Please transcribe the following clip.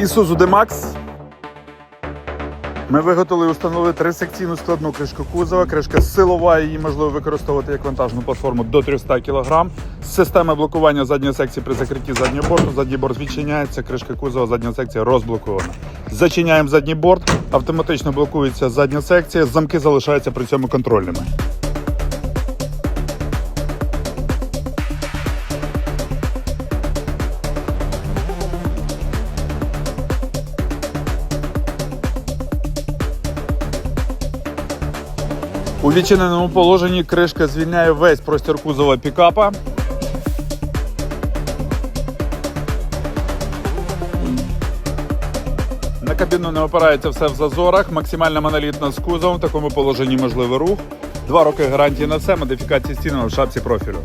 Isuzu D-Max. Ми виготовили і установили трисекційну складну кришку кузова. Кришка силова, її можливо використовувати як вантажну платформу до 300 кг. Система блокування задньої секції при закритті заднього борту. Задній борт відчиняється, кришка кузова, задня секція розблокована. Зачиняємо задній борт, автоматично блокується задня секція, замки залишаються при цьому контрольними. У відчиненому положенні кришка звільняє весь простір кузова пікапа. На кабіну не опирається все в зазорах. Максимальна монолітна з кузовом. В такому положенні можливий рух. Два роки гарантії на все, модифікації стіни в шапці профілю.